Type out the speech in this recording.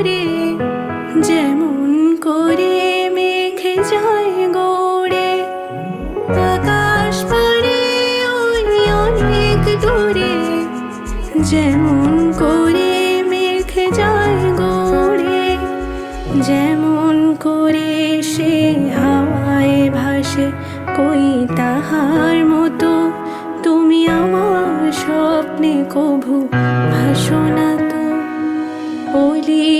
দূরে যেমন করে মেঘে যায় গড়ে, আকাশ পারে অনেক দূরে, যেমন করে মেঘে যায় গড়ে, যেমন করে সে হাওয়ায় ভাসে, কই তাহার মতো, তুমি আমার স্বপ্নে কভু ভাসো না তো। অলির